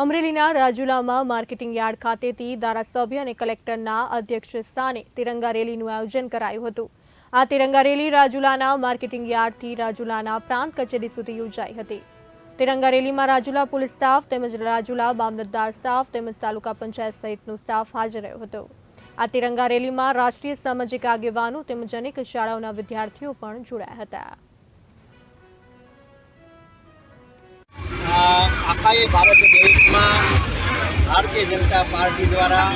અમરેલીના રાજુલામાં marketing yard ખાતેથી ધારાસભ્ય અને કલેક્ટરના અધ્યક્ષ સ્થાને તિરંગા રેલીનું આયોજન કરાયું હતું. આ તિરંગા રેલી રાજુલાના માર્કેટિંગ યાર્ડથી રાજુલાના પ્રાંત કચેરી સુધી યોજાઈ હતી. તિરંગા રેલીમાં રાજુલા પોલીસ સ્ટાફ તેમજ રાજુલા મામલતદાર સ્ટાફ તેમજ તાલુકા પંચાયત સહિતનો સ્ટાફ હાજર રહ્યો હતો. આ તિરંગા રેલીમાં રાષ્ટ્રીય સામાજિક આગેવાનો તેમજ અનેક શાળાઓના વિદ્યાર્થીઓ પણ જોડાયા હતા. આખા ભારત દેશમાં ભારતીય જનતા પાર્ટી દ્વારા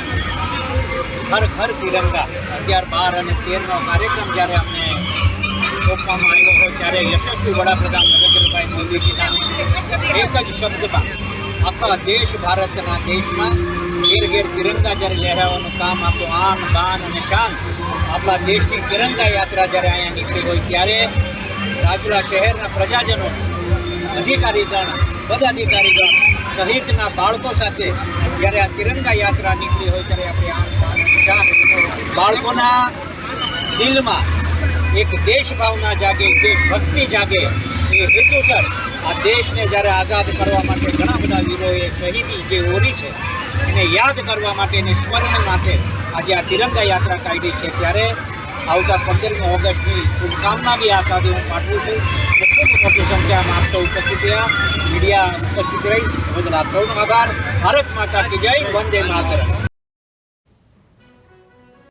ઘર ઘર તિરંગા અગિયાર, બાર અને તેરનો કાર્યક્રમ જ્યારે અમને સોંપવામાં આવ્યો હોય ત્યારે યશસ્વી વડાપ્રધાન નરેન્દ્રભાઈ મોદીજીના એક જ શબ્દમાં આખા દેશ ભારતના દેશમાં ઘેર ઘેર તિરંગા જ્યારે લહેરાવાનું કામ આપણું આન બાન અને શાન આપણા દેશની તિરંગા યાત્રા જ્યારે અહીંયા નીકળી હોય ત્યારે રાજુલા શહેરના પ્રજાજનો અધિકારીગણ, પદાધિકારીગણ સહિતના બાળકો સાથે જ્યારે આ તિરંગા યાત્રા નીકળી હોય ત્યારે આપણે બાળકોના દિલમાં એક દેશ ભાવના જાગે દેશભક્તિ જાગે એ હેતુસર આ દેશને જ્યારે આઝાદ કરવા માટે ઘણા બધા વીરોએ શહીદી જે ઓરી છે એને યાદ કરવા માટે એને સ્મરણ માટે આજે આ તિરંગા યાત્રા કાઢી છે. ત્યારે આવતા પંદરમી ઓગસ્ટની શુભકામના બી આ સાથે હું પાઠવું છું. ખૂબ મોટી સંખ્યામાં આપ સૌ ઉપસ્થિત રહ્યા મીડિયા ઉપસ્થિત રહી બદલ આપ સૌનો આભાર ભારત માતા કી જય વંદે માતરમ